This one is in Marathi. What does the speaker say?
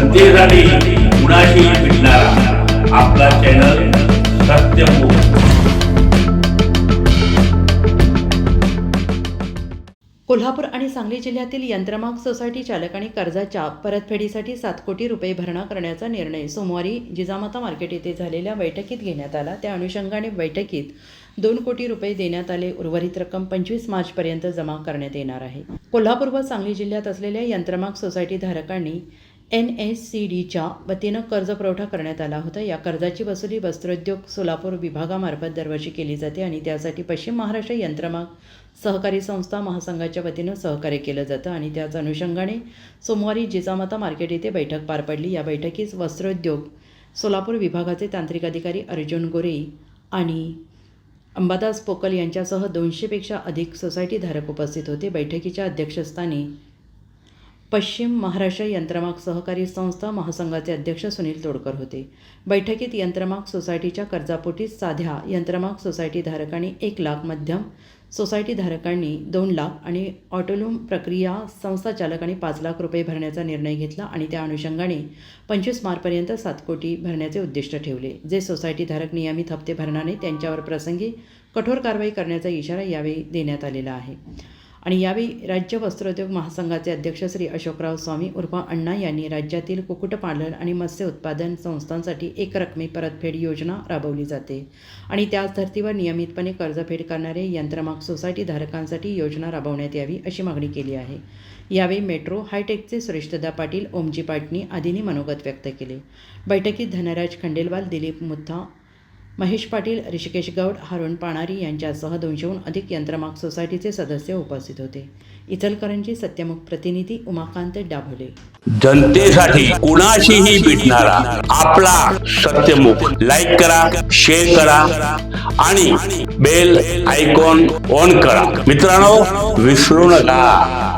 जनतेसाठी कुणाशी भेटणारा. आपला चॅनल सत्यमुख कोल्हापूर आणि सांगली जिल्ह्यातील यंत्रमाग सोसायटी चालकांनी कर्जाच्या परतफेडीसाठी सात कोटी रुपये भरणा करण्याचा निर्णय सोमवारी जिजामाता मार्केट येथे झालेल्या बैठकीत घेण्यात आला. त्या अनुषंगाने बैठकीत दोन कोटी रुपये देण्यात आले. उर्वरित रक्कम पंचवीस मार्चपर्यंत जमा करण्यात येणार आहे. कोल्हापूर व सांगली जिल्ह्यात असलेल्या यंत्रमाग सोसायटी धारकांनी एन एस सी डीच्या वतीनं कर्ज पुरवठा करण्यात आला होता. या कर्जाची वसुली वस्त्रोद्योग सोलापूर विभागामार्फत दरवर्षी केली जाते आणि त्यासाठी पश्चिम महाराष्ट्र यंत्रमाग सहकारी संस्था महासंघाच्या वतीनं सहकार्य केलं जातं आणि त्याच अनुषंगाने सोमवारी जिजामाता मार्केट येथे बैठक पार पडली. या बैठकीस वस्त्रोद्योग सोलापूर विभागाचे तांत्रिक अधिकारी अर्जुन गोरे आणि अंबादास पोकल यांच्यासह दोनशेपेक्षा अधिक सोसायटीधारक उपस्थित होते. बैठकीच्या अध्यक्षस्थानी पश्चिम महाराष्ट्र यंत्रमाग सहकारी संस्था महासंघाचे अध्यक्ष सुनील तोडकर होते. बैठकीत यंत्रमाग सोसायटीच्या कर्जापोटी साध्या यंत्रमाग सोसायटी धारकांनी एक लाख मध्यम सोसायटी धारकांनी दोन लाख आणि ऑटोलूम प्रक्रिया संस्था चालकांनी पाच लाख रुपये भरण्याचा निर्णय घेतला आणि त्या अनुषंगाने पंचवीस मार्चपर्यंत सात कोटी भरण्याचे उद्दिष्ट ठेवले. जे सोसायटी धारक नियमित हप्ते भरणार नाही त्यांच्यावर प्रसंगी कठोर कारवाई करण्याचा इशारा यावेळी देण्यात आलेला आहे. आणि यावेळी राज्य वस्त्रोद्योग महासंघाचे अध्यक्ष श्री अशोकराव स्वामी उर्फ अण्णा यांनी राज्यातील कुक्कुटपालन आणि मत्स्य उत्पादन संस्थांसाठी एकरकमी परतफेड योजना राबवली जाते. आणि त्याच धर्तीवर नियमितपणे कर्जफेड करणारे यंत्रमाग सोसायटी धारकांसाठी योजना राबवण्यात यावी अशी मागणी केली आहे. यावेळी मेट्रो हायटेकचे सुरेशदादा पाटील ओमजी पाटणी आदींनी मनोगत व्यक्त केले. बैठकीत धनराज खंडेलवाल दिलीप मुथा महेश पाटील ऋषिकेश गौड हारुण पाणारी यांच्यासह दोनशेहून अधिक यंत्रमाग सोसायटीचे सदस्य उपस्थित होते. इचलकरंजी सत्यमुख प्रतिनिधी उमाकांत डाभोले. जनतेसाठी कुणाशीही भेटणारा आपला सत्यमुख लाईक करा शेअर करा आणि बेल आयकॉन ऑन करा. मित्रांनो विसरू नका.